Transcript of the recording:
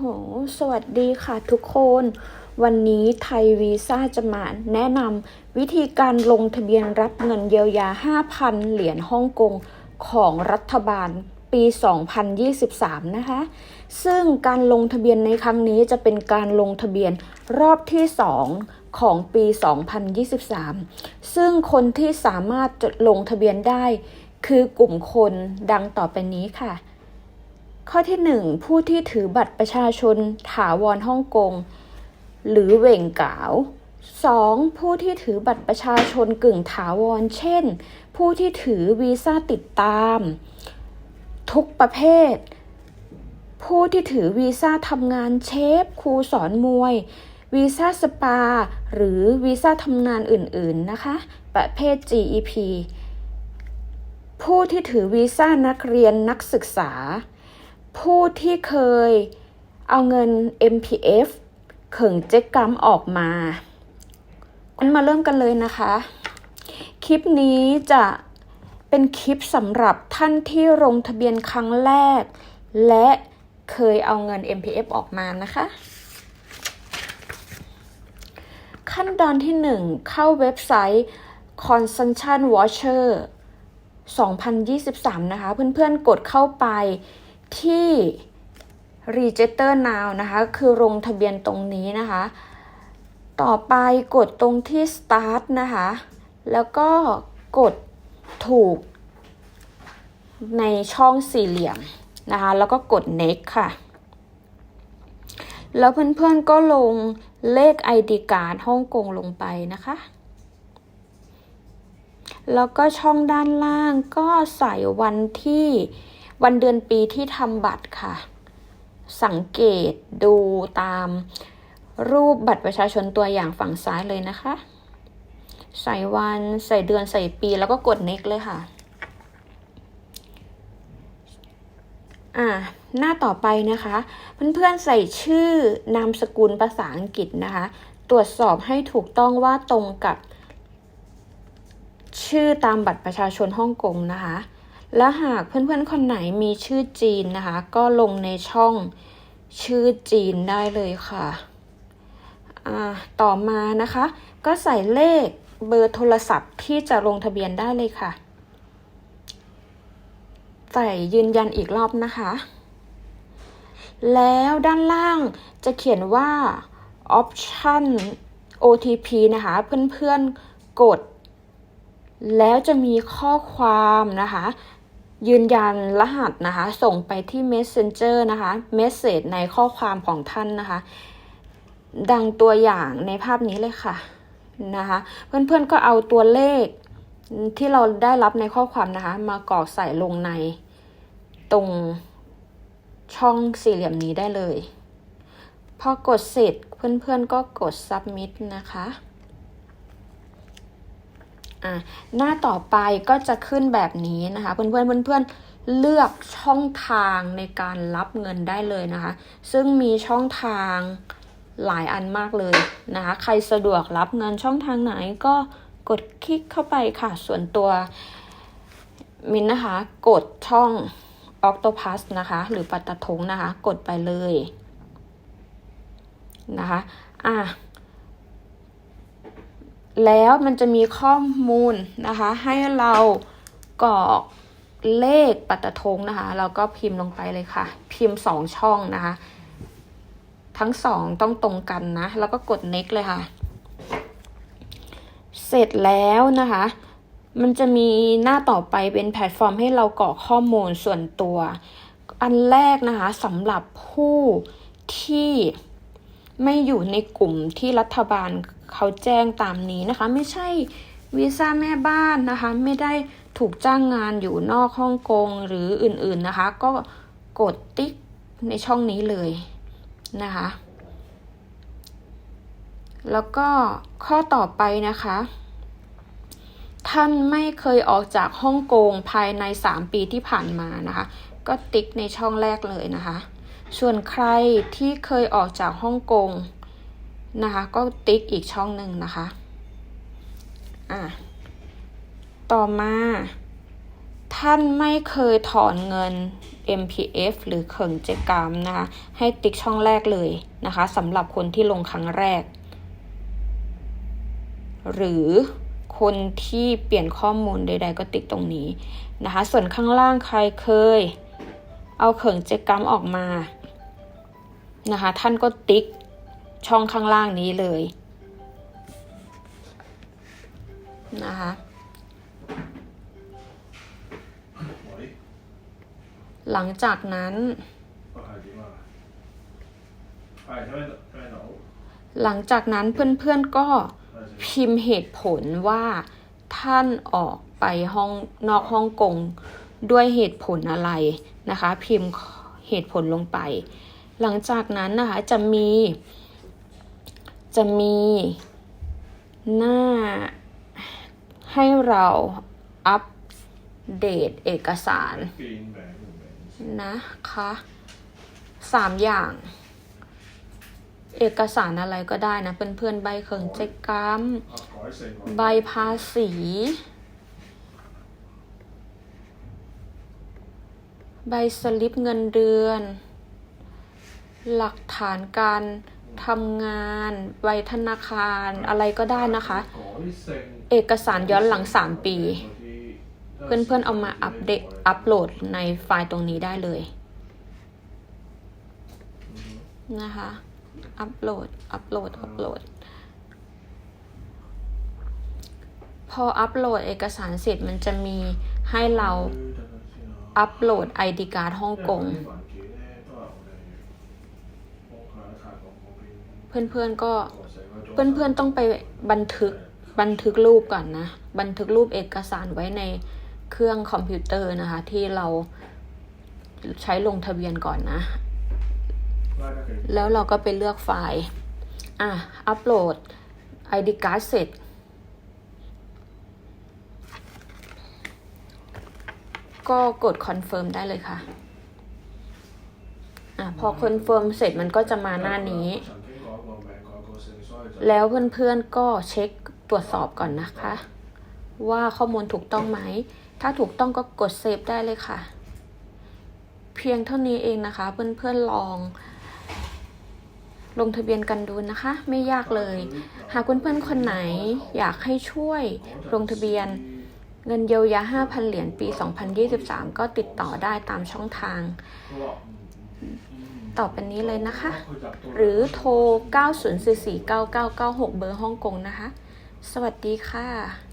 โห สวัสดีค่ะทุกคน วันนี้ไทยวีซ่าจะมาแนะนำวิธีการลงทะเบียนรับเงินเยียวยา 5,000 เหรียญฮ่องกงของรัฐบาลปี 2023 นะคะ ซึ่งการลงทะเบียนในครั้งนี้จะเป็นการลงทะเบียนรอบที่ 2 ของปี 2023 ซึ่งคนที่สามารถจะลงทะเบียนได้คือกลุ่มคนดังต่อไปนี้ค่ะ ข้อที่ 1 ผู้ที่ถือบัตรประชาชนถาวรฮ่องกง หรือเหว่งกาว 2. ผู้ที่ถือบัตรประชาชนกึ่งถาวร เช่น ผู้ที่ถือวีซ่าติดตาม ทุกประเภท ผู้ที่ถือวีซ่าทำงานเชฟ ครูสอนมวย วีซ่าสปา หรือวีซ่าทำงานอื่น ๆ นะคะ ประเภท GEP ผู้ที่ถือวีซ่านักเรียนนักศึกษา ผู้ที่เคยเอาเงิน MPF เข่งเจ๊กกัมออกมาคุณมาเริ่มกันเลยนะคะ คลิปนี้จะเป็นคลิปสำหรับท่านที่ลงทะเบียนครั้งแรก และเคยเอาเงิน MPF ออกมานะคะ ขั้นตอนที่ 1 เข้าเว็บไซต์ Consumption Watcher 2023 นะคะ เพื่อนๆกดเข้าไป ที่ Register Now นะคะคือลงทะเบียนตรงนี้นะคะ ต่อไปกดตรงที่ Start นะคะ แล้วก็กดถูก ในช่องสี่เหลี่ยมนะคะ แล้วก็กด Next ค่ะ แล้วเพื่อนๆก็ลงเลข ID การ์ดฮ่องกงลงไปนะคะแล้วก็ช่องด้านล่างก็ใส่วันที่ วันเดือนปีที่ทำบัตรค่ะ สังเกตดูตามรูปบัตรประชาชนตัวอย่างฝั่งซ้ายเลยนะคะ ใส่วันใส่เดือนใส่ปีแล้วก็กด next เลยค่ะอ่าหน้าต่อไปนะคะ เพื่อนๆใส่ชื่อนามสกุลภาษาอังกฤษนะคะ ตรวจสอบให้ถูกต้องว่าตรงกับ ชื่อตามบัตรประชาชนฮ่องกงนะคะ และหากเพื่อนๆ คนไหนมีชื่อจีนนะคะ ก็ลงในช่องชื่อจีนได้เลยค่ะ ต่อมานะคะ ก็ใส่เลขเบอร์โทรศัพท์ที่จะลงทะเบียนได้เลยค่ะ ใส่ยืนยันอีกรอบนะคะ แล้วด้านล่างจะเขียนว่า option OTP นะคะ เพื่อนๆกดแล้วจะมีข้อความนะคะ ยืนยันรหัสนะคะ ส่งไปที่ Messenger นะคะ Message ในข้อความของท่านนะคะ ดังตัวอย่างในภาพนี้เลยค่ะนะคะ เพื่อนๆก็เอาตัวเลขที่เราได้รับในข้อความนะคะ มากรอกใส่ลงในตรงช่องสี่เหลี่ยมนี้ได้เลย พอกดเสร็จเพื่อนๆก็กด submit นะคะ อะหน้าต่อไปก็จะขึ้นแบบนี้นะคะเพื่อนๆเพื่อนๆเลือกช่องทางในการรับเงินได้เลยนะคะ ซึ่งมีช่องทางหลายอันมากเลยนะคะ ใครสะดวกรับเงินช่องทางไหนก็กดคลิกเข้าไปค่ะ ส่วนตัวมินนะคะ กดช่อง Octopus นะคะ หรือปัตตทงนะคะ กดไปเลยนะคะ อะ แล้วมันจะมีข้อมูลนะคะ ให้เรากรอกเลขปัตตทงนะคะ เราก็พิมพ์ลงไปเลยค่ะ พิมพ์สองช่องนะคะ ทั้งสองต้องตรงกันนะ แล้วก็กด next เลยค่ะ เสร็จแล้วนะคะ มันจะมีหน้าต่อไปเป็นแพลตฟอร์มให้เรากรอกข้อมูลส่วนตัว อันแรกนะคะสำหรับผู้ที่ไม่อยู่ในกลุ่มที่รัฐบาล เขาแจ้งตามนี้นะคะ ไม่ใช่วีซ่าแม่บ้านนะคะ ไม่ได้ถูกจ้างงานอยู่นอกฮ่องกงหรืออื่นๆนะคะ ก็กดติ๊กในช่องนี้เลยนะคะ แล้วก็ข้อต่อไปนะคะ ท่านไม่เคยออกจากฮ่องกงภายใน 3 ปีที่ผ่านมานะคะ ก็ติ๊กในช่องแรกเลยนะคะ ส่วนใครที่เคยออกจากฮ่องกง นะคะ ก็ติ๊กอีกช่องหนึ่งนะคะ อะ ต่อมา ท่านไม่เคยถอนเงิน MPF หรือเขิงเจกามนะคะ ให้ติ๊กช่องแรกเลยนะคะสำหรับคนที่ลงครั้งแรก หรือคนที่เปลี่ยนข้อมูลใด ๆ ก็ติ๊กตรงนี้นะคะ ส่วนข้างล่างใครเคย เอาเขิงเจกามออกมานะคะ ท่านก็ติ๊ก ช่องข้างล่างนี้เลยนะคะหลังจากนั้น หลังจากนั้นเพื่อนๆก็พิมพ์เหตุผลว่าท่านออกไปห้องนอกฮ่องกงด้วยเหตุผลอะไรนะคะ พิมพ์เหตุผลลงไป หลังจากนั้นนะคะจะมี จะมีหน้าให้เราอัปเดตเอกสารนะคะสามอย่าง เอกสารอะไรก็ได้นะเพื่อนๆใบเครื่องเจกรรม ใบภาษี ใบสลิปเงินเดือน หลักฐานการ ทำงานไบธนาคารอะไรก็ได้นะคะ เอกสารย้อนหลัง 3 ปี เพื่อนๆเอามาอัปเดตอัปโหลดในไฟล์ตรงนี้ได้เลยนะคะ อัปโหลด อัปโหลด อัปโหลด พออัปโหลดเอกสารเสร็จมันจะมีให้เราอัปโหลด ID การ์ดฮ่องกง เพื่อนๆก็ เพื่อนๆต้องไปบันทึกบันทึกรูปก่อนนะ บันทึกรูปเอกสารไว้ในเครื่องคอมพิวเตอร์นะคะ ที่เราใช้ลงทะเบียนก่อนนะ แล้วเราก็ไปเลือกไฟล์ อะ อัปโหลด ID card เสร็จ ก็กดคอนเฟิร์มได้เลยค่ะ อะ พอคอนเฟิร์มเสร็จมันก็จะมาหน้านี้ แล้วเพื่อนๆก็เช็คตรวจสอบก่อนนะคะ ว่าข้อมูลถูกต้องไหม ถ้าถูกต้องก็กดเซฟได้เลยค่ะ เพียงเท่านี้เองนะคะ เพื่อนๆลอง ลงทะเบียนกันดูนะคะ ไม่ยากเลย หากเพื่อนๆคนไหนอยากให้ช่วยลงทะเบียนเงินเยียวยา 5,000 เหรียญปี 2023 ก็ติดต่อได้ตามช่องทาง ต่อไปนี้เลยนะคะ หรือโทร 90449996 เบอร์ฮ่องกงนะคะ สวัสดีค่ะ